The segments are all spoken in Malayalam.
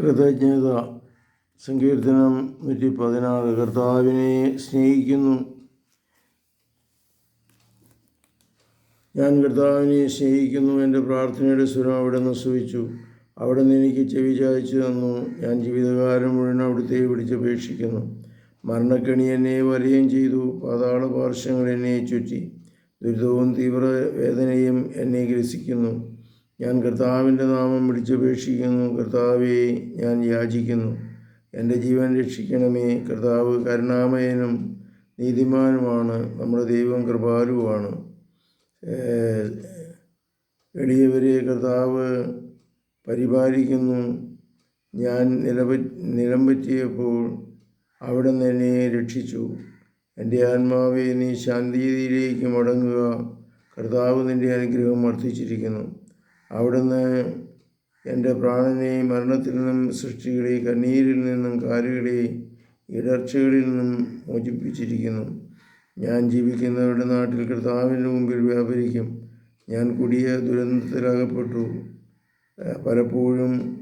കൃതജ്ഞത സങ്കീർത്തനം നൂറ്റി പതിനാറ് കർത്താവിനെ സ്നേഹിക്കുന്നു. ഞാൻ കർത്താവിനെ സ്നേഹിക്കുന്നു. എന്റെ പ്രാർത്ഥനയുടെ സ്വരം അവിടെ നിന്ന് സുവിച്ചു അവിടെ നിന്ന് എനിക്ക് ചെവി ചായച്ചു തന്നു. ഞാൻ ജീവിതകാലം മുഴുവൻ അവിടുത്തെ പിടിച്ചപേക്ഷിക്കുന്നു മരണക്കണി എന്നെ വലയം ചെയ്തു. പാതാള പാർശ്വങ്ങൾ എന്നെ ചുറ്റി. ദുരിതവും തീവ്രവേദനയും എന്നെ ഗ്രസിക്കുന്നു. ഞാൻ കർത്താവിന്റെ നാമം വിളിച്ചപേക്ഷിക്കുന്നു. കർത്താവെ ഞാൻ യാചിക്കുന്നു. എന്റെ ജീവൻ രക്ഷിക്കണമേ. കർത്താവ് കരുണാമയനും നീതിമാനുമാണ്. നമ്മുടെ ദൈവം കൃപാലുവാണ്. എളിയവരെ കർത്താവ് പരിപാലിക്കുന്നു. ഞാൻ നിലപ നിലം പറ്റിയപ്പോൾ അവിടെ നിന്ന് രക്ഷിച്ചു. എന്റെ ആത്മാവെ നീ ശാന്തിയിലേക്ക് മടങ്ങുക. കർത്താവ് നിന്റെ അനുഗ്രഹം വർദ്ധിച്ചിരിക്കുന്നു. അവിടുന്ന് എന്റെ പ്രാണനെ മരണത്തിൽ നിന്നും സൃഷ്ടികളെ കണ്ണീരിൽ നിന്നും കാലുകളെ ഇടർച്ചകളിൽ നിന്നും മോചിപ്പിച്ചിരിക്കുന്നു. ഞാൻ ജീവിക്കുന്നവരുടെ നാട്ടിൽ കർത്താവിന്റെ മുമ്പിൽ വ്യാപരിക്കും. ഞാൻ കുടിയ ദുരന്തത്തിലകപ്പെട്ടു. പലപ്പോഴും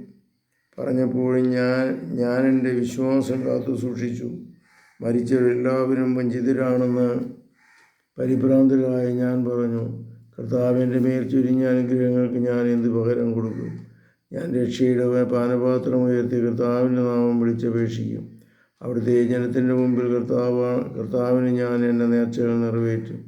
പറഞ്ഞപ്പോഴും ഞാൻ ഞാൻ എന്റെ വിശ്വാസം കാത്തു സൂക്ഷിച്ചു. മരിച്ചവരെല്ലാവരും വഞ്ചിതരാണെന്ന് പരിഭ്രാന്തരായി ഞാൻ പറഞ്ഞു. കർത്താവിന്റെ മേൽ ചുരിഞ്ഞ അനുഗ്രഹങ്ങൾക്ക് ഞാൻ എന്ത് പകരം കൊടുക്കും? ഞാൻ രക്ഷയുടെ പാനപാത്രം ഉയർത്തി കർത്താവിന്റെ നാമം വിളിച്ചപേക്ഷിക്കും. അവിടുത്തെ ജനത്തിന്റെ മുമ്പിൽ കർത്താവ് കർത്താവിന് ഞാൻ എന്റെ നേർച്ചകൾ നിറവേറ്റും.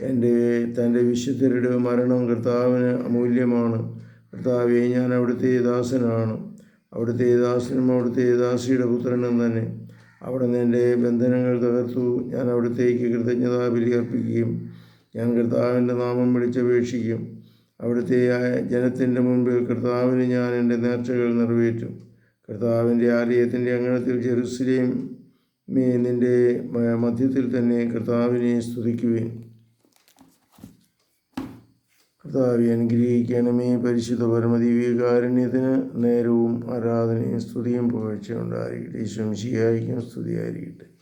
എന്റെ തന്റെ വിശുദ്ധരുടെ മരണം കർത്താവിന് അമൂല്യമാണ്. കർത്താവെ ഞാൻ അവിടുത്തെ ദാസനാണ്. അവിടുത്തെ ദാസനും അവിടുത്തെ ദാസിയുടെ പുത്രനും തന്നെ. അവിടെ നിന്ന് എന്റെ ബന്ധനങ്ങൾ തകർത്തു. ഞാൻ അവിടുത്തേക്ക് കൃതജ്ഞതാ ബലി അർപ്പിക്കുകയും ഞാൻ കർത്താവിന്റെ നാമം വിളിച്ചപേക്ഷിക്കും. അവിടുത്തെ ജനത്തിന്റെ മുമ്പിൽ കർത്താവിന് ഞാൻ എന്റെ നേർച്ചകൾ നിറവേറ്റും. കർത്താവിന്റെ ആലയത്തിന്റെ അങ്കണത്തിൽ ജെറുസലേം മേ നിന്റെ മധ്യത്തിൽ തന്നെ കർത്താവിനെ സ്തുതിക്കുവേൻ. കർത്താവെ അനുഗ്രഹിക്കണമേ പരിശുദ്ധ പരമദിവ്യകാരുണ്യത്തിന് നേരവും ആരാധനയും സ്തുതിയും പുകഴ്ച ഉണ്ടായിരിക്കട്ടെ. ഈശ്വം ശിയായിരിക്കും സ്തുതിയായിരിക്കട്ടെ.